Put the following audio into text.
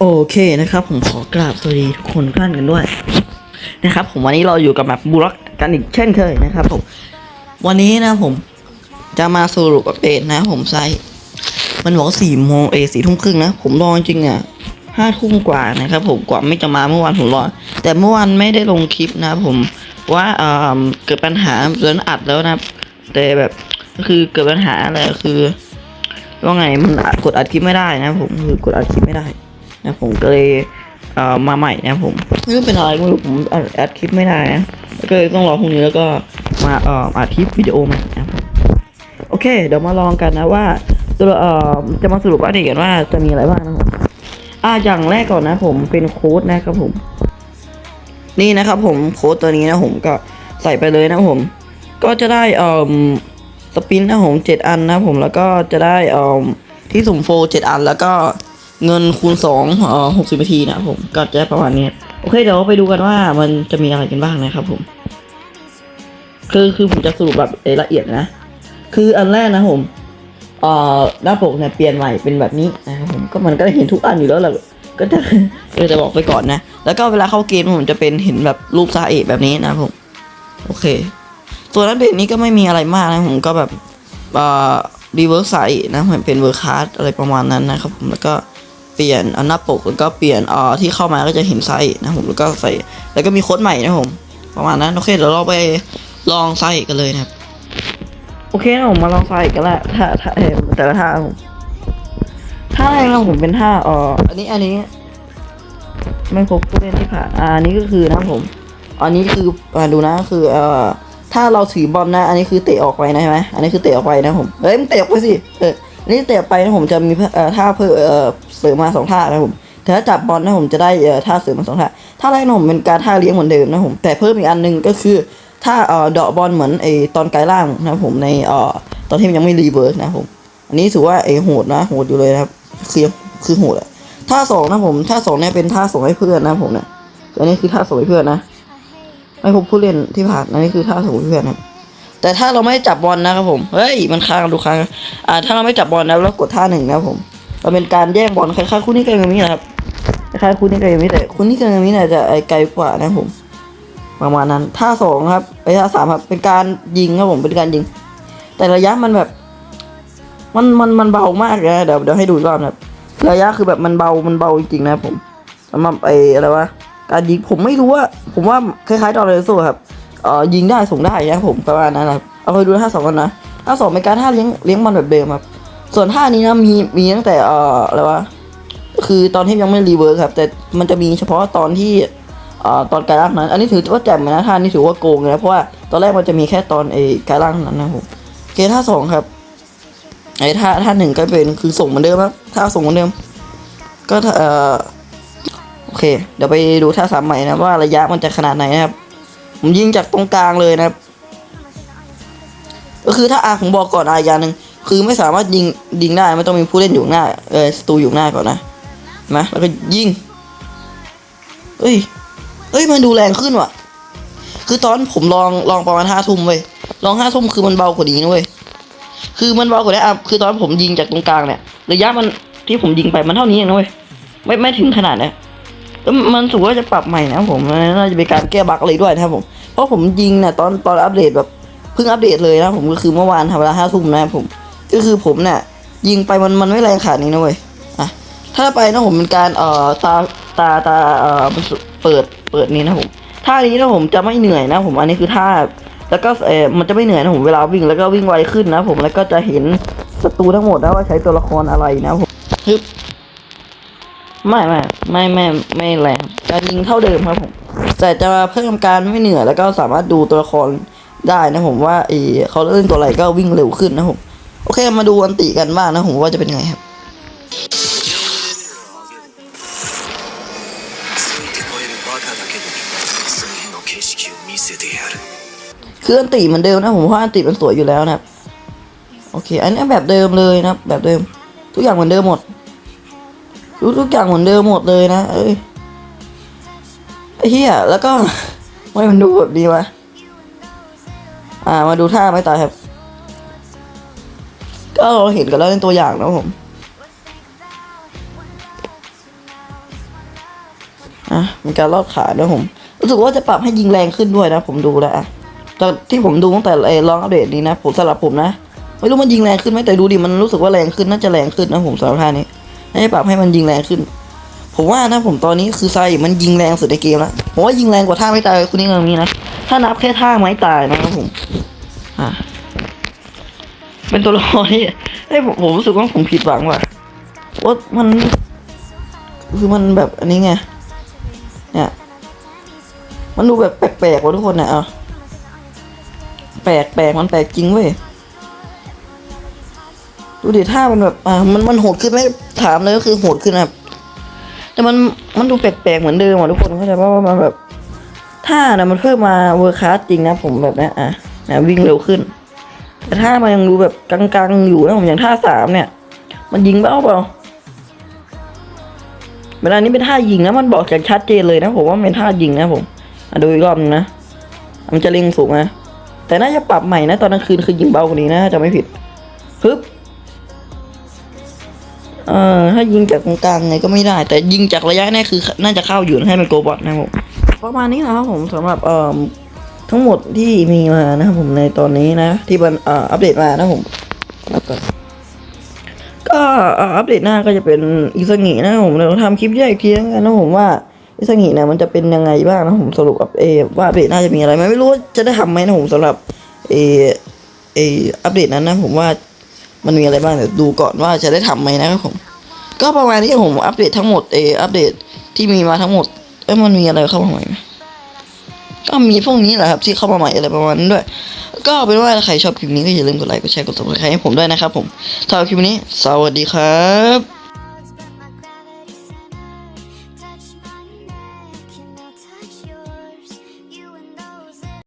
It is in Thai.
โอเคนะครับ ผมขอกราบสวัสดีทุกคนท่านกันด้วย นะครับ ผมวันนี้เราอยู่กับแบบบุรักกันอีกเช่นเคยนะครับ ผม วันนี้นะผมจะมาสรุปอัปเดตนะ ผมไซมันบอกสี่โมงเอสี่ทุ่มครึ่งนะ ผมรอจริงอะห้าทุ่มกว่านะครับ ผมกว่าไม่จะมาเมื่อวานผมรอ แต่เมื่อวานไม่ได้ลงคลิปนะ ผมว่าเออเกิดปัญหาเดินอัดแล้วนะแต่แบบก็คือเกิดปัญหาอะไรคือว่าไงมันกดอัดคลิปไม่ได้นะ ผมคือกดอัดคลิปไม่ได้ นะผมก็เลยเอ่อมาใหม่นะผมไม่รู้เป็นอะไรไม่รู้ผมอัดอัดคลิปไม่ได้นะก็เลยต้องรอพรุ่งนี้แล้วก็มาเอ่ออัดคลิปวิดีโอใหม่นะโอเค เดี๋ยวมาลองกันนะว่าตัวเอ่อจะมาสรุปว่าเด็กกันว่าจะมีอะไรบ้างนะผมอ่าอย่างแรกก่อนนะ ผมเป็นโค้ดนะครับผม นี่นะครับผมโค้ดตัวนี้นะผมก็ใส่ไปเลยนะผม ก็จะได้เอ่อสปินนะผมเจ็ดอันนะผมแล้วก็จะได้เอ่อที่สุ่มโฟเจ็ดอันแล้วก็ เงินคูณสองเอ่อหกสิบนาทีนะผมก็จะประมาณนี้โอเคเดี๋ยวไปดูกันว่ามันจะมีอะไรกันบ้างนะครับผม คือคือผมจะสรุปแบบละเอียดนะ คืออันแรกนะผมเอ่อหน้าปกเนี่ยเปลี่ยนใหม่เป็นแบบนี้นะครับผมก็มันก็เห็นทุกอันอยู่แล้วแหละก็จะก็จะบอกไปก่อนนะ แล้วก็เวลาเข้าเกมผมจะเป็นเห็นแบบรูปซาเอะแบบนี้นะผม โอเค ส่วนอัปเดตนี้ก็ไม่มีอะไรมากนะผมก็แบบเอ่อรีเวิร์สไซนะเหมือนเป็นเวอร์คัสอะไรประมาณนั้นนะครับผมแล้วก็ เปลี่ยนอันหน้าปกแล้วก็เปลี่ยนอ่อที่เข้ามาก็จะเห็นไซส์นะผมแล้วก็ใส่แล้วก็มีโค้ดใหม่นะผมประมาณนั้นโอเคเดี๋ยวเราไปลองไซส์กันเลยนะครับโอเคนะผมมาลองไซส์กันละท่าท่าแต่ละท่าผมท่าแรกนะผมเป็นท่าอ่ออันนี้อันนี้ ไม่พบผู้เล่นที่ผ่านอ่าอันนี้ก็คือนะผม อันนี้คืออ่าดูนะคือเอ่อถ้าเราถือบอลนะ อันนี้คือเตะออกไปนะใช่ไหมอันนี้คือเตะออกไปนะผมเฮ้ยมันเตะออกไปสิเออ นนี้เตะไปนะผมจะมีเอ่อท่าเพิ่มเอ่อเสริมมาสองท่านะผมแต่ถ้าจับบอลนะผมจะได้เอ่อท่าเสริมมาสองท่าท่าแรกนะผมเป็นการท่าเลี้ยงเหมือนเดิมนะผมแต่เพิ่มอีกอันหนึงก็คือถ้าเอ่อเดาะบอลเหมือนไอตอนไกลล่างนะผมในเอ่อตอนที่มันยังไม่รีเวิร์สนะผมอันนี้ถือว่าไอโหดนะโหดอยู่เลยนะครับคือคือโหดอะท่าสองนะผมท่าสองเนี่ยเป็นท่าส่งให้เพื่อนนะผมเนี่ยอันนี้คือท่าส่งให้เพื่อนนะไม่พบผู้เล่นที่ผ่านอันนี้คือท่าส่งให้เพื่อนครับ แต่ถ้าเราไม่จับบอลนะครับผมเฮ้ยมันค้างดูค้างอ่าถ้าเราไม่จับบอลนะแล้วกดท่าหนึ่งนะครับผมมันเป็นการแย่งบอลคล้ายๆคู่นี้กับยามินะครับคล้ายๆคู่นี้กับยามิแต่คู่นี้กับยามิเนี่ยจะไกลกว่านะครับผมประมาณนั้นท่าสองครับไอ้ท่าสามครับเป็นการยิงครับผมเป็นการยิง แต่ระยะมันแบบ มันมันมันเบามากเลยนะเดี๋ยวเดี๋ยวให้ดูกรอบนะครับระยะคือแบบมันเบามันเบาจริงๆนะครับผมสำหรับไอ้อะไรวะการยิงผมไม่รู้ว่า ผมว่าคล้ายๆตอนเรโซครับ เอ่อยิงได้ส่งได้นะครับผมประมาณนั้นครับเอาไปดูท่าสองกันนะท่าสองเป็นการท่าเลี้ยงเลี้ยงบอลแบบเดิมครับส่วนท่านี้นะมีมีตั้งแต่เอ่ออะไรวะคือตอนที่ยังไม่รีเวิร์สครับแต่มันจะมีเฉพาะตอนที่เอ่อตอนการล่างนั้น อันนี้ถือว่าแจ่มนะท่านี้ถือว่าโกงนะเพราะว่าตอนแรกมันจะมีแค่ตอนไอ้การล่างนั้นนะครับผมโอเคท่าสองครับไอ้ท่าท่าหนึ่งก็เป็นคือส่งเหมือนเดิมครับท่าส่งเหมือนเดิม ก็เอ่อโอเค เดี๋ยวไปดูท่าสามใหม่นะว่าระยะมันจะขนาดไหนนะครับ ผมยิงจากตรงกลางเลยนะครับ ก็คือถ้าอาผมบอกก่อนอาอย่างหนึ่งคือไม่สามารถยิงยิงได้ไม่ต้องมีผู้เล่นอยู่หน้าเออศัตรูอยู่หน้าก่อนนะนะแล้วก็ยิงเอ้ยเอ้ยมันดูแรงขึ้นว่ะ คือตอนผมลองลองประมาณห้าทุ่มเว้ยลองห้าทุ่มคือมันเบากว่านี้นะเว้ยคือมันเบากว่านี้อะคือตอนผมยิงจากตรงกลางเนี่ยระยะมันที่ผมยิงไปมันเท่านี้เองนะเว้ยไม่ไม่ถึงขนาดเนี้ย เอ้ยมันสูว่าจะปรับใหม่นะผมน่าจะเป็นการแก้บั๊กอะไรด้วยนะครับผมเพราะผมยิงเนี่ยตอนตอนอัปเดตแบบเพิ่งอัปเดตเลยนะผมก็คือเมื่อวานทำเวลาห้าทุ่มนะครับผมก็คือผมเนี่ยยิงไปมันมันไม่แรงขนาดนี้นะเว้ยอะถ้าไปนะผมเป็นการเอ่อตาตาตาเอ่อเปิดเปิดนี้นะผมท่านี้นะผมจะไม่เหนื่อยนะผมอันนี้คือท่าแล้วก็เออมันจะไม่เหนื่อยนะผมเวลาวิ่งแล้วก็วิ่งไวขึ้นนะผมแล้วก็จะเห็นศัตรูทั้งหมดนะว่าใช้ตัวละครอะไรนะผมฮึบ ไม่ไม่ไม่ไม่ไม่แรงการยิงเท่าเดิมครับผมแต่จะเพิ่มการไม่เหนื่อยแล้วก็สามารถดูตัวละครได้นะผมว่าเอเขาเล่นตัวอะไรก็วิ่งเร็วขึ้นนะผมโอเคมาดูอันติกันบ้างนะผมว่าจะเป็นไงครับคืออันติเหมือนเดิมนะผมว่าอันติมันสวยอยู่แล้วนะครับโอเค อันนี้แบบเดิมเลยนะแบบเดิม ทุกอย่างเหมือนเดิมหมด ทุกทุกอย่างเหมือนเดิมหมดเลยนะ เอ้ยไอ้เหี้ยแล้วก็ไม่มันดูแบบนี้วะอ่า มาดูท่าไม่ตายครับ ก็เราเห็นกันแล้วในตัวอย่างนะผมอะมีการลอดขาด้วยผม รู้สึกว่าจะปรับให้ยิงแรงขึ้นด้วยนะ ผมดูแล้วอะตอนที่ผมดูตั้งแต่ไอ้ลองอัปเดตนี้นะ ผมสำหรับผมนะ ไม่รู้มันยิงแรงขึ้นไหมแต่ดูดิมันรู้สึกว่าแรงขึ้นน่าจะแรงขึ้นนะผมสำหรับท่านี้ ให้ปรับให้มันยิงแรงขึ้น ผมว่านะผมตอนนี้คือไซมันยิงแรงสุดในเกมแล้วผมว่ายิงแรงกว่าท่าไม่ตายคุณนี่ตรงนี้นะถ้านับแค่ท่าไม้ตายนะครับผมอะเป็นตัวละครที่เอ้ผมผมรู้สึกว่าผมผิดหวังว่ะว่ามันคือมันแบบอันนี้ไงเนี่ยมันดูแบบแปลกๆว่ะทุกคนเนี่ยอะแปลกแปลกมันแปลกจริงเว้ย ดูดิท่ามันแบบอ่ามันมันโหดขึ้นไหมถามเลยก็คือโหดขึ้นนะครับ แต่มันมันดูแปลกๆเหมือนเดิมอะทุกคนเข้าใจป่ะว่ามันแบบท่านะมันเพิ่มมาเวอร์คลาสจริงนะผมแบบนี้อะนะวิ่งเร็วขึ้น แต่ท่ามันยังดูแบบกังๆอยู่นะผมอย่างท่าสามเนี่ย มันยิงเปล่าเปล่าเวลานี้เป็นท่ายิงนะมันบอกอย่างชัดเจนเลยนะผมว่าเป็นท่ายิงนะผมดูอีกรอบนะมันจะเล็งสูงนะแต่น่าจะปรับใหม่นะ ตอนกลางคืนคือยิงเบากว่านี้นะจะไม่ผิดฮึบ เออถ้ายิงจากตรงกลางไงก็ไม่ได้ แต่ยิงจากระยะนี้คือ น่าจะเข้าอยู่ให้มันโกบอทนะครับผมประมาณนี้นะครับผมสำหรับเอ่อทั้งหมดที่มีมานะครับผมในตอนนี้นะ ที่มันเอ่ออัปเดตมานะผมแล้วก็ก็เอ่ออัปเดตหน้าก็จะเป็นอิซางินะผมเราทำคลิปแยกทีแล้วกันนะผมว่าอิซางิเนี่ยมันจะเป็นยังไงบ้างนะผมสรุปอัปเออว่าอัปเดตหน้าจะมีอะไรไหมไม่รู้จะได้ทำไหมนะผมสำหรับเออเอออัปเดตนั้นนะผมว่า มันมีอะไรบ้างเดี๋ยวดูก่อนว่าจะได้ทำไหมนะครับผม ก็ประมาณนี้ผมอัปเดตทั้งหมดเอออัปเดตที่มีมาทั้งหมดเอ้ยมันมีอะไรเข้ามาใหม่ไหมก็มีพวกนี้แหละครับที่เข้ามาใหม่อะไรประมาณนั้นด้วย ก็เป็นว่าถ้าใครชอบคลิปนี้ก็อย่าลืมกดไลค์กดแชร์กดติดตามให้ผมด้วยนะครับผมสำหรับคลิปนี้ สวัสดีครับ